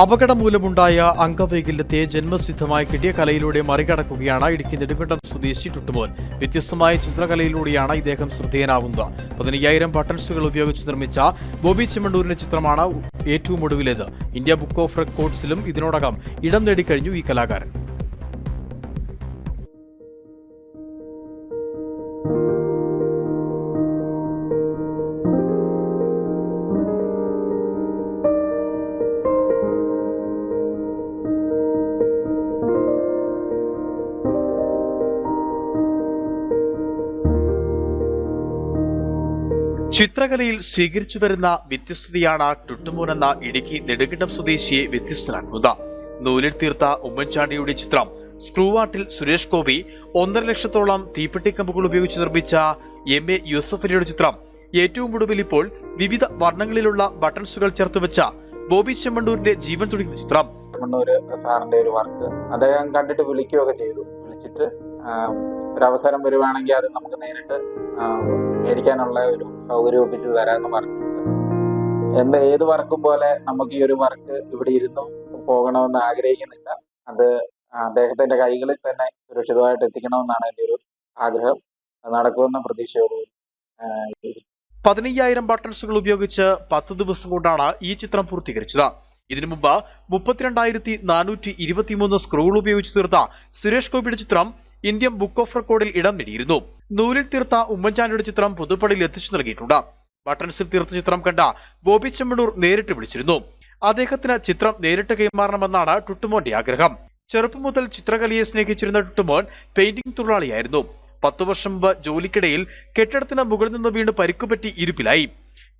അപകടം മൂലമുണ്ടായ അംഗവൈകല്യത്തെ ജന്മസിദ്ധമായി കിട്ടിയ കലയിലൂടെ മറികടക്കുകയാണ് ഇടുക്കി നെടുങ്കണ്ടം സ്വദേശി ടുട്ടുമോൻ. വ്യത്യസ്തമായ ചിത്രകലയിലൂടെയാണ് ഇദ്ദേഹം ശ്രദ്ധേയനാവുന്നത് പതിനയ്യായിരം ബട്ടൺസുകൾ ഉപയോഗിച്ച് നിർമ്മിച്ച ബോബി ചെമ്മണ്ണൂരിന്റെ ചിത്രമാണ് ഏറ്റവും ഒടുവിലേത്. ഇന്ത്യ ബുക്ക് ഓഫ് റെക്കോർഡ്സിലും ഇതിനോടകം ഇടം നേടിക്കഴിഞ്ഞു ഈ കലാകാരൻ. ചിത്രകലയിൽ സ്വീകരിച്ചു വരുന്ന വ്യത്യസ്തതയാണ് ടുട്ടുമോൻ എന്ന ഇടുക്കി നെടുകിടം സ്വദേശിയെ വ്യത്യസ്തനാക്കുന്നത്. നൂലിൽ തീർത്ത ഉമ്മൻചാണ്ടിയുടെ ചിത്രം സ്ക്രൂവാട്ടിൽ സുരേഷ് ഗോപി ഒന്നര ലക്ഷത്തോളം തീപ്പെട്ടിക്കമ്പുകൾ ഉപയോഗിച്ച് നിർമ്മിച്ച എം എ യൂസഫലിയുടെ ചിത്രം. ഏറ്റവും ഒടുവിൽ ഇപ്പോൾ വിവിധ വർണങ്ങളിലുള്ള ബട്ടൺസുകൾ ചേർത്ത് വെച്ച ബോബി ചെമ്മണ്ണൂരിന്റെ ജീവൻ തുടിക്കുന്ന ചിത്രം. സാറിന്റെ ഒരു വർക്ക് അദ്ദേഹം കണ്ടിട്ട് വിളിക്കുകയൊക്കെ ചെയ്തു. വിളിച്ചിട്ട് ആ, ഒരു അവസരം വരുവാണെങ്കിൽ അത് നമുക്ക് നേരിട്ട് മേടിക്കാനുള്ള ഒരു സൗകര്യം ഒപ്പിച്ച് തരാമെന്ന് പറഞ്ഞിട്ടുണ്ട്. എന്ത് ഏത് വർക്കും പോലെ നമുക്ക് ഈ ഒരു വർക്ക് ഇവിടെ ഇരുന്നു പോകണമെന്ന് ആഗ്രഹിക്കുന്നില്ല. അത് അദ്ദേഹത്തിന്റെ കൈകളിൽ തന്നെ സുരക്ഷിതമായിട്ട് എത്തിക്കണമെന്നാണ് എന്റെ ഒരു ആഗ്രഹം. നടക്കുമെന്ന പ്രതീക്ഷയോട് പതിനയ്യായിരം ബട്ടൺസുകൾ ഉപയോഗിച്ച് പത്ത് ദിവസം കൊണ്ടാണ് ഈ ചിത്രം പൂർത്തീകരിച്ചത്. ഇതിനു മുമ്പ് മുപ്പത്തിരണ്ടായിരത്തി നാനൂറ്റി ഇരുപത്തിമൂന്ന് സ്ക്രൂകൾ ഉപയോഗിച്ച് തീർത്ത സുരേഷ് ഗോപിയുടെ ചിത്രം ഇന്ത്യൻ ബുക്ക് ഓഫ് റെക്കോർഡിൽ ഇടം നേടിയിരുന്നു. നൂലിൽ തീർത്ത ഉമ്മൻചാണ്ടിയുടെ ചിത്രം പുതുപ്പടിയിൽ എത്തിച്ചു നൽകിയിട്ടുണ്ട്. ബട്ടൺസിൽ തീർത്ത ചിത്രം കണ്ട ബോബി ചെമ്മണൂർ നേരിട്ട് വിളിച്ചിരുന്നു. അദ്ദേഹത്തിന് ചിത്രം നേരിട്ട് കൈമാറണമെന്നാണ് ടുട്ടുമോന്റെ ആഗ്രഹം. ചെറുപ്പം മുതൽ ചിത്രകലയെ സ്നേഹിച്ചിരുന്ന ടുട്ടുമോൻ പെയിന്റിംഗ് തൊഴിലാളിയായിരുന്നു. പത്തു വർഷം മുമ്പ് ജോലിക്കിടയിൽ കെട്ടിടത്തിന് മുകളിൽ നിന്ന് വീണ് പരിക്കുപറ്റി ഇരുപ്പിലായി.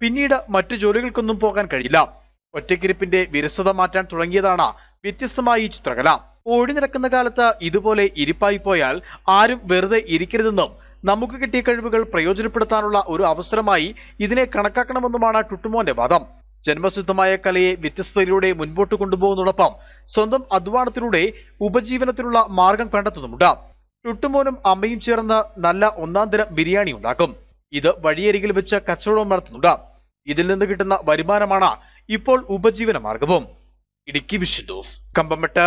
പിന്നീട് മറ്റു ജോലികൾക്കൊന്നും പോകാൻ കഴിയില്ല. ഒറ്റക്കിരിപ്പിന്റെ വിരസത മാറ്റാൻ തുടങ്ങിയതാണ് വ്യത്യസ്തമായ ചിത്രകല. ഓടി നടക്കുന്ന കാലത്ത് ഇതുപോലെ ഇരിപ്പായി പോയാൽ ആരും വെറുതെ ഇരിക്കരുതെന്നും നമുക്ക് കിട്ടിയ കഴിവുകൾ പ്രയോജനപ്പെടുത്താനുള്ള ഒരു അവസരമായി ഇതിനെ കണക്കാക്കണമെന്നുമാണ് ടുട്ടുമോന്റെ വാദം. ജന്മസിദ്ധമായ കലയെ വ്യത്യസ്തതയിലൂടെ മുൻപോട്ട് കൊണ്ടുപോകുന്നതോടൊപ്പം സ്വന്തം അധ്വാനത്തിലൂടെ ഉപജീവനത്തിനുള്ള മാർഗം കണ്ടെത്തുന്നുമുണ്ട്. ടുട്ടുമോനും അമ്മയും ചേർന്ന് നല്ല ഒന്നാം തരം ബിരിയാണി ഉണ്ടാക്കും. ഇത് വഴിയരികിൽ വെച്ച് കച്ചവടവും നടത്തുന്നുണ്ട്. ഇതിൽ നിന്ന് കിട്ടുന്ന വരുമാനമാണ് ഇപ്പോൾ ഉപജീവന മാർഗവും. ഇടുക്കി വിഷു കമ്പമട്ട കമ്പമെട്ട്